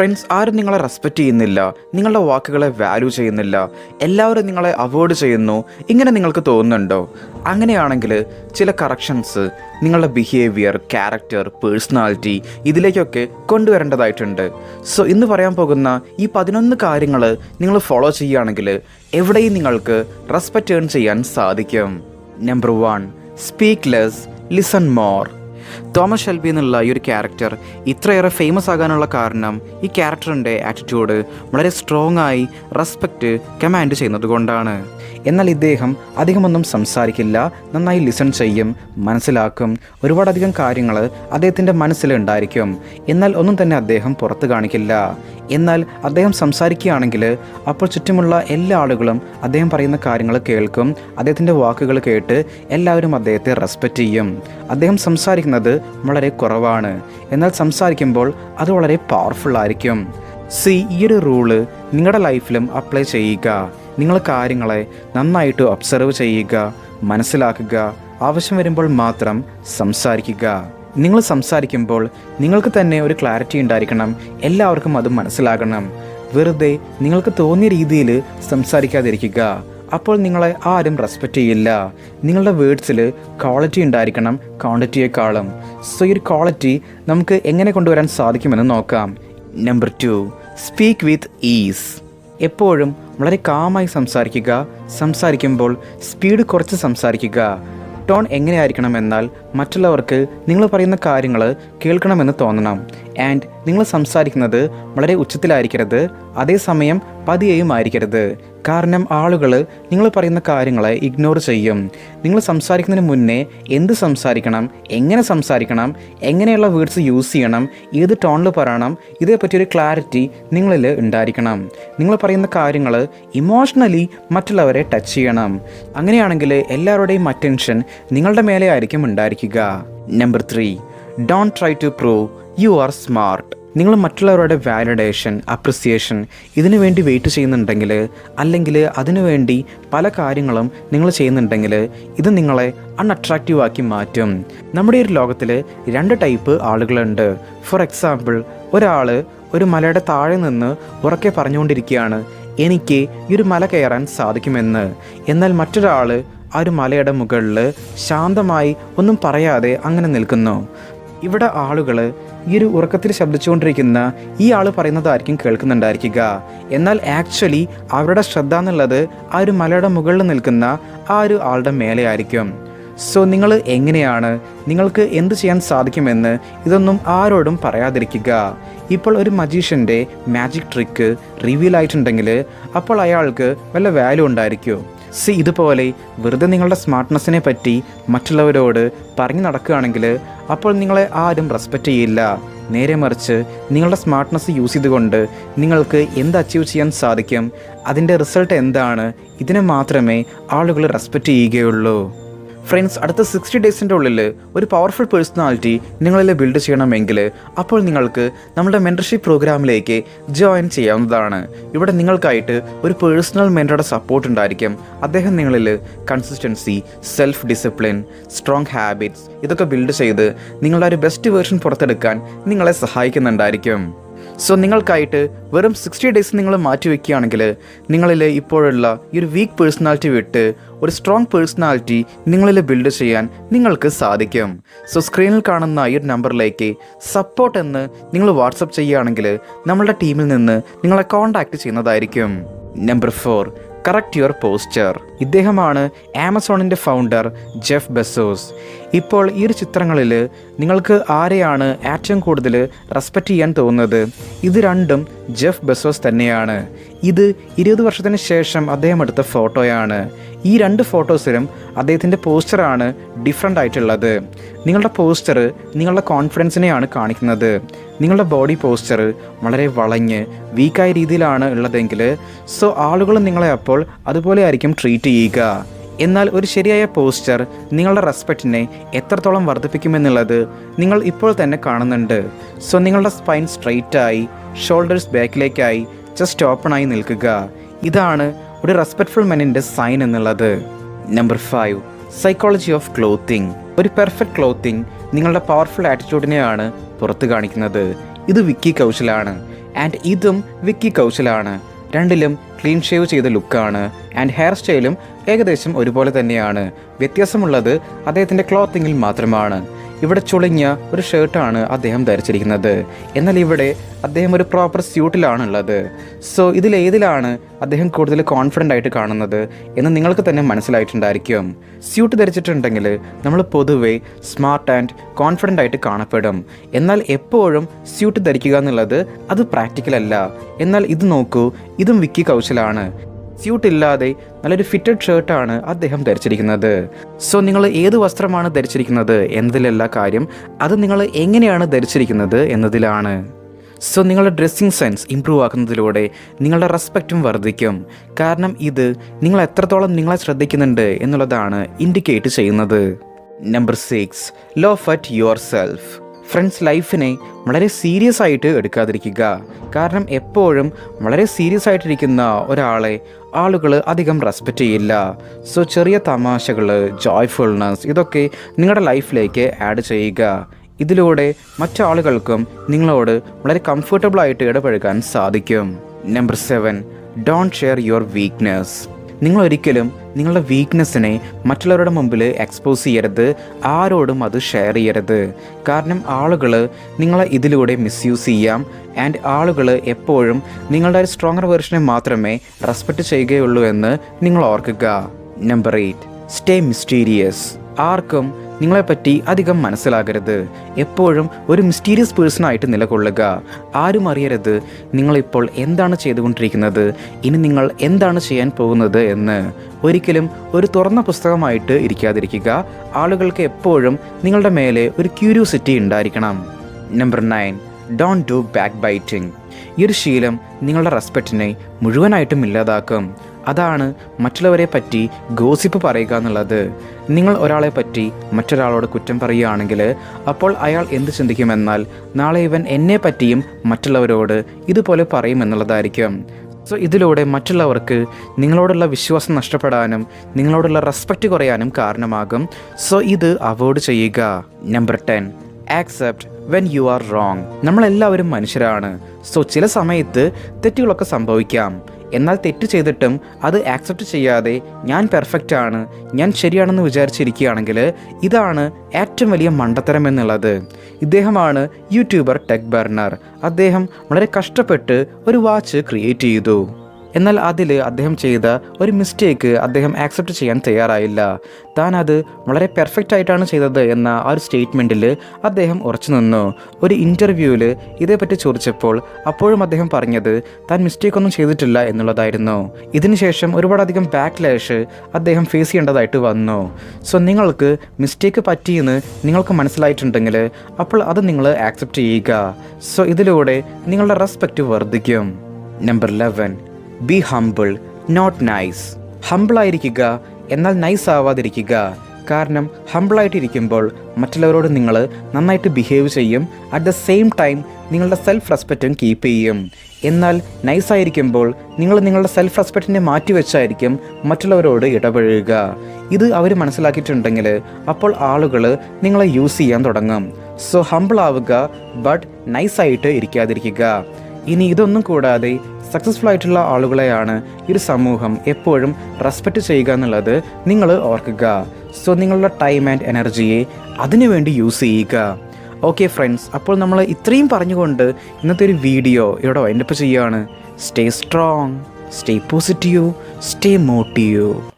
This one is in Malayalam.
ഫ്രണ്ട്സ് ആരും നിങ്ങളെ റെസ്പെക്റ്റ് ചെയ്യുന്നില്ല. നിങ്ങളുടെ വാക്കുകളെ വാല്യൂ ചെയ്യുന്നില്ല. എല്ലാവരും നിങ്ങളെ അവോയ്ഡ് ചെയ്യുന്നു. ഇങ്ങനെ നിങ്ങൾക്ക് തോന്നുന്നുണ്ടോ? അങ്ങനെയാണെങ്കിൽ ചില കറക്ഷൻസ് നിങ്ങളുടെ ബിഹേവിയർ ക്യാരക്ടർ പേഴ്സണാലിറ്റി ഇതിലേക്കൊക്കെ കൊണ്ടുവരേണ്ടതായിട്ടുണ്ട്. സോ ഇന്ന് പറയാൻ പോകുന്ന ഈ പതിനൊന്ന് കാര്യങ്ങൾ നിങ്ങൾ ഫോളോ ചെയ്യുകയാണെങ്കിൽ എവിടെയും നിങ്ങൾക്ക് റെസ്പെക്റ്റ് ഏൺ ചെയ്യാൻ സാധിക്കും. Number one speak less listen more Thomas Shelby എന്നുള്ള ഈ ഒരു ക്യാരക്ടർ ഇത്രയേറെ ഫേമസ് ആകാനുള്ള കാരണം ഈ ക്യാരക്ടറിന്റെ ആറ്റിറ്റ്യൂഡ് വളരെ സ്ട്രോങ് ആയി റെസ്പെക്റ്റ് കമാൻഡ് ചെയ്യുന്നത് കൊണ്ടാണ്. എന്നാൽ ഇദ്ദേഹം അധികമൊന്നും സംസാരിക്കില്ല നന്നായി ലിസൺ ചെയ്യും മനസ്സിലാക്കും ഒരുപാടധികം കാര്യങ്ങൾ അദ്ദേഹത്തിന്റെ മനസ്സിലുണ്ടായിരിക്കും എന്നാൽ ഒന്നും തന്നെ അദ്ദേഹം പുറത്ത് കാണിക്കില്ല. എന്നാൽ അദ്ദേഹം സംസാരിക്കുകയാണെങ്കിൽ അപ്പോൾ ചുറ്റുമുള്ള എല്ലാ ആളുകളും അദ്ദേഹം പറയുന്ന കാര്യങ്ങൾ കേൾക്കും അദ്ദേഹത്തിന്റെ വാക്കുകൾ കേട്ട് എല്ലാവരും അദ്ദേഹത്തെ റെസ്പെക്റ്റ് ചെയ്യും. അദ്ദേഹം സംസാരിക്കുന്നത് വളരെ കുറവാണ്. എന്നാൽ സംസാരിക്കുമ്പോൾ അത് വളരെ പവർഫുൾ ആയിരിക്കും. സി ഈ ഒരു റൂൾ നിങ്ങളുടെ ലൈഫിലും അപ്ലൈ ചെയ്യുക. നിങ്ങൾ കാര്യങ്ങളെ നന്നായിട്ട് ഒബ്സർവ് ചെയ്യുക മനസ്സിലാക്കുക ആവശ്യം വരുമ്പോൾ മാത്രം സംസാരിക്കുക. നിങ്ങൾ സംസാരിക്കുമ്പോൾ നിങ്ങൾക്ക് തന്നെ ഒരു ക്ലാരിറ്റി ഉണ്ടായിരിക്കണം. എല്ലാവർക്കും അത് മനസ്സിലാകണം. വെറുതെ നിങ്ങൾക്ക് തോന്നിയ രീതിയിൽ സംസാരിക്കാതിരിക്കുക. അപ്പോൾ നിങ്ങളെ ആരും റെസ്പെക്റ്റ് ചെയ്യില്ല. നിങ്ങളുടെ വേർഡ്സിൽ ക്വാളിറ്റി ഉണ്ടായിരിക്കണം ക്വാണ്ടിറ്റിയേക്കാളും സോ ഈ ഒരു ക്വാളിറ്റി നമുക്ക് എങ്ങനെ കൊണ്ടുവരാൻ സാധിക്കുമെന്ന് നോക്കാം. Number two speak with ease എപ്പോഴും വളരെ കാമായി സംസാരിക്കുക. സംസാരിക്കുമ്പോൾ സ്പീഡ് കുറച്ച് സംസാരിക്കുക. ടോൺ എങ്ങനെയായിരിക്കണം എന്നാൽ മറ്റുള്ളവർക്ക് നിങ്ങൾ പറയുന്ന കാര്യങ്ങൾ കേൾക്കണമെന്ന് തോന്നണം. ആൻഡ് നിങ്ങൾ സംസാരിക്കുന്നത് വളരെ ഉച്ചത്തിലായിരിക്കരുത്. അതേസമയം പതിയെയും ആയിരിക്കരുത് കാരണം ആളുകൾ നിങ്ങൾ പറയുന്ന കാര്യങ്ങളെ ഇഗ്നോർ ചെയ്യും. നിങ്ങൾ സംസാരിക്കുന്നതിന് മുന്നേ എന്ത് സംസാരിക്കണം എങ്ങനെ സംസാരിക്കണം എങ്ങനെയുള്ള വേർഡ്സ് യൂസ് ചെയ്യണം ഏത് ടോണിൽ പറയണം ഇതേപ്പറ്റിയൊരു ക്ലാരിറ്റി നിങ്ങളിൽ ഉണ്ടായിരിക്കണം. നിങ്ങൾ പറയുന്ന കാര്യങ്ങൾ ഇമോഷണലി മറ്റുള്ളവരെ ടച്ച് ചെയ്യണം. അങ്ങനെയാണെങ്കിൽ എല്ലാവരുടെയും അറ്റൻഷൻ നിങ്ങളുടെ മേലെ ആയിരിക്കും ഉണ്ടായിരിക്കുക. Number three don't try to prove you are smart നിങ്ങൾ മറ്റുള്ളവരുടെ വാലിഡേഷൻ അപ്രിസിയേഷൻ ഇതിനു വേണ്ടി വെയിറ്റ് ചെയ്യുന്നുണ്ടെങ്കിൽ അല്ലെങ്കിൽ അതിനുവേണ്ടി പല കാര്യങ്ങളും നിങ്ങൾ ചെയ്യുന്നുണ്ടെങ്കിൽ ഇത് നിങ്ങളെ അൺഅട്രാക്റ്റീവ് ആക്കി മാറ്റും. നമ്മുടെ ഈ ഒരു ലോകത്തിൽ രണ്ട് ടൈപ്പ് ആളുകളുണ്ട്. ഫോർ എക്സാമ്പിൾ ഒരാൾ ഒരു മലയുടെ താഴെ നിന്ന് ഉറക്കെ പറഞ്ഞുകൊണ്ടിരിക്കുകയാണ് എനിക്ക് ഈ ഒരു മല കയറാൻ സാധിക്കുമെന്ന്. എന്നാൽ മറ്റൊരാൾ ആ ഒരു മലയുടെ മുകളിൽ ശാന്തമായി ഒന്നും പറയാതെ അങ്ങനെ നിൽക്കുന്നു. ഇവിടെ ആളുകൾ ഈ ഒരു ഉറക്കത്തിൽ ശബ്ദിച്ചുകൊണ്ടിരിക്കുന്ന ഈ ആൾ പറയുന്നതായിരിക്കും കേൾക്കുന്നുണ്ടായിരിക്കുക. എന്നാൽ ആക്ച്വലി അവരുടെ ശ്രദ്ധ എന്നുള്ളത് ആ ഒരു മലയുടെ മുകളിൽ നിൽക്കുന്ന ആ ഒരു ആളുടെ മേലെ ആയിരിക്കും. സോ നിങ്ങൾ എങ്ങനെയാണ്? നിങ്ങൾക്ക് എന്ത് ചെയ്യാൻ സാധിക്കുമെന്ന് ഇതൊന്നും ആരോടും പറയാതിരിക്കുക. ഇപ്പോൾ ഒരു മജീഷ്യന്റെ മാജിക് ട്രിക്ക് റിവീൽ ആയിട്ടുണ്ടെങ്കിൽ അപ്പോൾ അയാൾക്ക് വല്ല വാല്യൂ ഉണ്ടായിരിക്കുമോ സി ഇതുപോലെ വെറുതെ നിങ്ങളുടെ സ്മാർട്ട്നെസ്സിനെ പറ്റി മറ്റുള്ളവരോട് പറഞ്ഞു നടക്കുകയാണെങ്കിൽ അപ്പോൾ നിങ്ങളെ ആരും റെസ്പെക്റ്റ് ചെയ്യില്ല. നേരെ മറിച്ച് നിങ്ങളുടെ സ്മാർട്ട്നെസ് യൂസ് ചെയ്തുകൊണ്ട് നിങ്ങൾക്ക് എന്ത് അച്ചീവ് ചെയ്യാൻ സാധിക്കും അതിന്റെ റിസൾട്ട് എന്താണ് ഇതിനെ മാത്രമേ ആളുകൾ റെസ്പെക്റ്റ് ചെയ്യുകയുള്ളൂ. ഫ്രണ്ട്സ് അടുത്ത സിക്സ്റ്റി ഡേയ്സിന്റെ ഉള്ളിൽ ഒരു പവർഫുൾ പേഴ്സണാലിറ്റി നിങ്ങളിൽ ബിൽഡ് ചെയ്യണമെങ്കിൽ അപ്പോൾ നിങ്ങൾക്ക് നമ്മുടെ മെന്റർഷിപ്പ് പ്രോഗ്രാമിലേക്ക് ജോയിൻ ചെയ്യാവുന്നതാണ്. ഇവിടെ നിങ്ങൾക്കായിട്ട് ഒരു പേഴ്സണൽ മെന്ററുടെ സപ്പോർട്ട് ഉണ്ടായിരിക്കും. അദ്ദേഹം നിങ്ങളിൽ consistency self discipline strong habits ഇതൊക്കെ ബിൽഡ് ചെയ്ത് നിങ്ങളുടെ ഒരു ബെസ്റ്റ് വേർഷൻ പുറത്തെടുക്കാൻ നിങ്ങളെ സഹായിക്കുന്നുണ്ടായിരിക്കും. സോ നിങ്ങൾക്കായിട്ട് വെറും സിക്സ്റ്റി ഡേയ്സ് നിങ്ങൾ മാറ്റിവെക്കുകയാണെങ്കിൽ നിങ്ങളിൽ ഇപ്പോഴുള്ള ഈ ഒരു വീക്ക് പേഴ്സണാലിറ്റി വിട്ട് ഒരു സ്ട്രോങ് പേഴ്സണാലിറ്റി നിങ്ങളിൽ ബിൽഡ് ചെയ്യാൻ നിങ്ങൾക്ക് സാധിക്കും. സോ സ്ക്രീനിൽ കാണുന്ന ഈ ഒരു നമ്പറിലേക്ക് സപ്പോർട്ട് എന്ന് നിങ്ങൾ വാട്സപ്പ് ചെയ്യുകയാണെങ്കിൽ നമ്മളുടെ ടീമിൽ നിന്ന് നിങ്ങളെ കോൺടാക്റ്റ് ചെയ്യുന്നതായിരിക്കും. Number four correct your posture ഇദ്ദേഹമാണ് ആമസോണിന്റെ ഫൗണ്ടർ ജെഫ് ബെസോസ്. ഇപ്പോൾ ഈ ഒരു ചിത്രങ്ങളിൽ നിങ്ങൾക്ക് ആരെയാണ് ഏറ്റവും കൂടുതൽ റെസ്പെക്റ്റ് ചെയ്യാൻ തോന്നുന്നത്? ഇത് രണ്ടും ജെഫ് ബെസോസ് തന്നെയാണ്. ഇത് ഇരുപത് വർഷത്തിന് ശേഷം അദ്ദേഹം എടുത്ത ഫോട്ടോയാണ്. ഈ രണ്ട് ഫോട്ടോസിലും അദ്ദേഹത്തിന്റെ പോസ്റ്ററാണ് ഡിഫറെന്റ് ആയിട്ടുള്ളത്. നിങ്ങളുടെ പോസ്റ്റർ നിങ്ങളുടെ കോൺഫിഡൻസിനെയാണ് കാണിക്കുന്നത്. നിങ്ങളുടെ ബോഡി പോസ്ചർ വളരെ വളഞ്ഞ് വീക്കായ രീതിയിലാണ് ഉള്ളതെങ്കിൽ സോ ആളുകൾ നിങ്ങളെ അപ്പോൾ അതുപോലെ ആയിരിക്കും ട്രീറ്റ് ചെയ്യുക. എന്നാൽ ഒരു ശരിയായ പോസ്ചർ നിങ്ങളുടെ റെസ്പെക്റ്റിനെ എത്രത്തോളം വർദ്ധിപ്പിക്കുമെന്നുള്ളത് നിങ്ങൾ ഇപ്പോൾ തന്നെ കാണുന്നുണ്ട്. സോ നിങ്ങളുടെ സ്പൈൻ സ്ട്രെയിറ്റായി ഷോൾഡേഴ്സ് ബാക്കിലേക്കായി ജസ്റ്റ് ഓപ്പണായി നിൽക്കുക. ഇതാണ് ഒരു റെസ്പെക്ട്ഫുൾ മെനിന്റെ സൈൻ എന്നുള്ളത്. Number five psychology of clothing ഒരു പെർഫെക്റ്റ് ക്ലോത്തിങ് നിങ്ങളുടെ പവർഫുൾ ആറ്റിറ്റ്യൂഡിനെയാണ് പുറത്ത് കാണിക്കുന്നത്. ഇത് വിക്കി കൗശലാണ്. ആൻഡ് ഇതും വിക്കി കൗശലാണ്. രണ്ടിലും ക്ലീൻ ഷേവ് ചെയ്ത ലുക്കാണ് ആൻഡ് ഹെയർ സ്റ്റൈലും ഏകദേശം ഒരുപോലെ തന്നെയാണ്. വ്യത്യാസമുള്ളത് അദ്ദേഹത്തിന്റെ ക്ലോത്തിങ്ങിൽ മാത്രമാണ്. ഇവിടെ ചുളിഞ്ഞ ഒരു ഷർട്ടാണ് അദ്ദേഹം ധരിച്ചിരിക്കുന്നത്. എന്നാൽ ഇവിടെ അദ്ദേഹം ഒരു പ്രോപ്പർ സ്യൂട്ടിലാണ് ഉള്ളത് സോ ഇതിലേതിലാണ് അദ്ദേഹം കൂടുതൽ കോൺഫിഡന്റ് ആയിട്ട് കാണുന്നത് എന്ന് നിങ്ങൾക്ക് തന്നെ മനസ്സിലായിട്ടുണ്ടായിരിക്കും. സ്യൂട്ട് ധരിച്ചിട്ടുണ്ടെങ്കിൽ നമ്മൾ പൊതുവേ സ്മാർട്ട് ആൻഡ് കോൺഫിഡന്റ് ആയിട്ട് കാണപ്പെടും. എന്നാൽ എപ്പോഴും സ്യൂട്ട് ധരിക്കുക എന്നുള്ളത് അത് പ്രാക്ടിക്കൽ അല്ല. എന്നാൽ ഇത് നോക്കൂ ഇതും വിക്കി കൗശലാണ്. സ്യൂട്ട് ഇല്ലാതെ നല്ലൊരു ഫിറ്റഡ് ഷർട്ടാണ് അദ്ദേഹം ധരിച്ചിരിക്കുന്നത്. സോ നിങ്ങൾ ഏത് വസ്ത്രമാണ് ധരിച്ചിരിക്കുന്നത് എന്നതിലല്ല കാര്യം അത് നിങ്ങൾ എങ്ങനെയാണ് ധരിച്ചിരിക്കുന്നത് എന്നതിലാണ്. സോ നിങ്ങളുടെ ഡ്രസ്സിങ് സെൻസ് ഇമ്പ്രൂവ് ആക്കുന്നതിലൂടെ നിങ്ങളുടെ റെസ്പെക്റ്റും വർദ്ധിക്കും. കാരണം ഇത് നിങ്ങൾ എത്രത്തോളം നിങ്ങളെ ശ്രദ്ധിക്കുന്നുണ്ട് എന്നുള്ളതാണ് ഇൻഡിക്കേറ്റ് ചെയ്യുന്നത്. Number six laugh at yourself friends ലൈഫിനെ വളരെ സീരിയസ് ആയിട്ട് എടുക്കാതിരിക്കുക. കാരണം എപ്പോഴും വളരെ സീരിയസ് ആയിട്ടിരിക്കുന്ന ഒരാളെ ആളുകൾ അധികം റെസ്പെക്റ്റ് ചെയ്യില്ല. സോ ചെറിയ തമാശകൾ ജോയ്ഫുൾനെസ് ഇതൊക്കെ നിങ്ങളുടെ ലൈഫിലേക്ക് ആഡ് ചെയ്യുക. ഇതിലൂടെ മറ്റാളുകൾക്കും നിങ്ങളോട് വളരെ കംഫർട്ടബിൾ ആയിട്ട് ഇടപഴകാൻ സാധിക്കും. Number seven don't share your weakness നിങ്ങൾ ഒരിക്കലും നിങ്ങളുടെ വീക്ക്നെസ്സിനെ മറ്റുള്ളവരുടെ മുമ്പിൽ എക്സ്പോസ് ചെയ്യരുത്. ആരോടും അത് ഷെയർ ചെയ്യരുത്. കാരണം ആളുകൾ നിങ്ങളെ ഇതിലൂടെ മിസ്യൂസ് ചെയ്യാം. ആൻഡ് ആളുകൾ എപ്പോഴും നിങ്ങളുടെ ഒരു സ്ട്രോങ്ങർ വേർഷനെ മാത്രമേ റെസ്പെക്റ്റ് ചെയ്യുകയുള്ളൂ എന്ന് നിങ്ങൾ ഓർക്കുക. നമ്പർ എയ്റ്റ് സ്റ്റേ മിസ്റ്റീരിയസ് ആർക്കും നിങ്ങളെപ്പറ്റി അധികം മനസ്സിലാകരുത്. എപ്പോഴും ഒരു മിസ്റ്റീരിയസ് പേഴ്സണായിട്ട് നിലകൊള്ളുക. ആരും അറിയരുത് നിങ്ങളിപ്പോൾ എന്താണ് ചെയ്തുകൊണ്ടിരിക്കുന്നത് ഇനി നിങ്ങൾ എന്താണ് ചെയ്യാൻ പോകുന്നത് എന്ന്. ഒരിക്കലും ഒരു തുറന്ന പുസ്തകമായിട്ട് ഇരിക്കാതിരിക്കുക. ആളുകൾക്ക് എപ്പോഴും നിങ്ങളുടെ മേലെ ഒരു ക്യൂരിയോസിറ്റി ഉണ്ടായിരിക്കണം. Number nine don't do backbiting ഈ ഒരു ശീലം നിങ്ങളുടെ റെസ്പെക്റ്റിനെ മുഴുവനായിട്ടും ഇല്ലാതാക്കും. അതാണ് മറ്റുള്ളവരെ പറ്റി ഗോസിപ്പ് പറയുക എന്നുള്ളത്. നിങ്ങൾ ഒരാളെ പറ്റി മറ്റൊരാളോട് കുറ്റം പറയുകയാണെങ്കിൽ അപ്പോൾ അയാൾ എന്ത് ചിന്തിക്കുമെന്നാൽ നാളെ ഇവൻ എന്നെ പറ്റിയും മറ്റുള്ളവരോട് ഇതുപോലെ പറയുമെന്നുള്ളതായിരിക്കും സോ ഇതിലൂടെ മറ്റുള്ളവർക്ക് നിങ്ങളോടുള്ള വിശ്വാസം നഷ്ടപ്പെടാനും നിങ്ങളോടുള്ള റെസ്പെക്റ്റ് കുറയാനും കാരണമാകും. സോ ഇത് അവോയ്ഡ് ചെയ്യുക. Number ten accept when you are wrong നമ്മളെല്ലാവരും മനുഷ്യരാണ്. സോ ചില സമയത്ത് തെറ്റുകളൊക്കെ സംഭവിക്കാം. എന്നാൽ തെറ്റ് ചെയ്തിട്ടും അത് ആക്സെപ്റ്റ് ചെയ്യാതെ ഞാൻ പെർഫെക്റ്റ് ആണ് ഞാൻ ശരിയാണെന്ന് വിചാരിച്ചിരിക്കുകയാണെങ്കിൽ ഇതാണ് ഏറ്റവും വലിയ മണ്ടത്തരം എന്നുള്ളത്. ഇദ്ദേഹമാണ് യൂട്യൂബർ ടെക് ബർണർ. അദ്ദേഹം വളരെ കഷ്ടപ്പെട്ട് ഒരു വാച്ച് ക്രിയേറ്റ് ചെയ്തു. എന്നാൽ അതിൽ അദ്ദേഹം ചെയ്ത ഒരു മിസ്റ്റേക്ക് അദ്ദേഹം ആക്സെപ്റ്റ് ചെയ്യാൻ തയ്യാറായില്ല. താൻ അത് വളരെ പെർഫെക്റ്റ് ആയിട്ടാണ് ചെയ്തത് എന്ന ആ ഒരു സ്റ്റേറ്റ്മെന്റിൽ അദ്ദേഹം ഉറച്ചു നിന്നു. ഒരു ഇന്റർവ്യൂവിൽ ഇതേപ്പറ്റി ചോദിച്ചപ്പോൾ അപ്പോഴും അദ്ദേഹം പറഞ്ഞത് താൻ മിസ്റ്റേക്ക് ഒന്നും ചെയ്തിട്ടില്ല എന്നുള്ളതായിരുന്നു. ഇതിനുശേഷം ഒരുപാടധികം ബാക്ക് ലാഷ് അദ്ദേഹം ഫേസ് ചെയ്യേണ്ടതായിട്ട് വന്നു. സോ നിങ്ങൾക്ക് മിസ്റ്റേക്ക് പറ്റിയെന്ന് നിങ്ങൾക്ക് മനസ്സിലായിട്ടുണ്ടെങ്കിൽ അപ്പോൾ അത് നിങ്ങൾ ആക്സെപ്റ്റ് ചെയ്യുക. സോ ഇതിലൂടെ നിങ്ങളുടെ റെസ്പെക്റ്റ് വർദ്ധിക്കും. Number eleven be humble not nice ഹംബിളായിരിക്കുക എന്നാൽ നൈസ് ആവാതിരിക്കുക. കാരണം ഹംബിളായിട്ടിരിക്കുമ്പോൾ മറ്റുള്ളവരോട് നിങ്ങൾ നന്നായിട്ട് ബിഹേവ് ചെയ്യും. അറ്റ് ദ സെയിം ടൈം നിങ്ങളുടെ സെൽഫ് റെസ്പെക്റ്റും കീപ്പ് ചെയ്യും. എന്നാൽ നൈസായിരിക്കുമ്പോൾ നിങ്ങൾ നിങ്ങളുടെ സെൽഫ് റെസ്പെക്റ്റിനെ മാറ്റിവെച്ചായിരിക്കും മറ്റുള്ളവരോട് ഇടപഴകുക. ഇത് അവർ മനസ്സിലാക്കിയിട്ടുണ്ടെങ്കിൽ അപ്പോൾ ആളുകൾ നിങ്ങളെ യൂസ് ചെയ്യാൻ തുടങ്ങും. സോ ഹംബിൾ ആവുക ബട്ട് നൈസായിട്ട് ഇരിക്കാതിരിക്കുക. ഇനി ഇതൊന്നും കൂടാതെ സക്സസ്ഫുൾ ആയിട്ടുള്ള ആളുകളെയാണ് ഒരു സമൂഹം എപ്പോഴും റെസ്പെക്റ്റ് ചെയ്യുക എന്നുള്ളത് നിങ്ങൾ ഓർക്കുക. സോ നിങ്ങളുടെ ടൈം ആൻഡ് എനർജിയെ അതിനുവേണ്ടി യൂസ് ചെയ്യുക. ഓക്കെ ഫ്രണ്ട്സ് അപ്പോൾ നമ്മൾ ഇത്രയും പറഞ്ഞുകൊണ്ട് ഇന്നത്തെ ഒരു വീഡിയോ ഇവിടെ വൈൻഡപ്പ് ചെയ്യുകയാണ്. Stay strong stay positive stay motive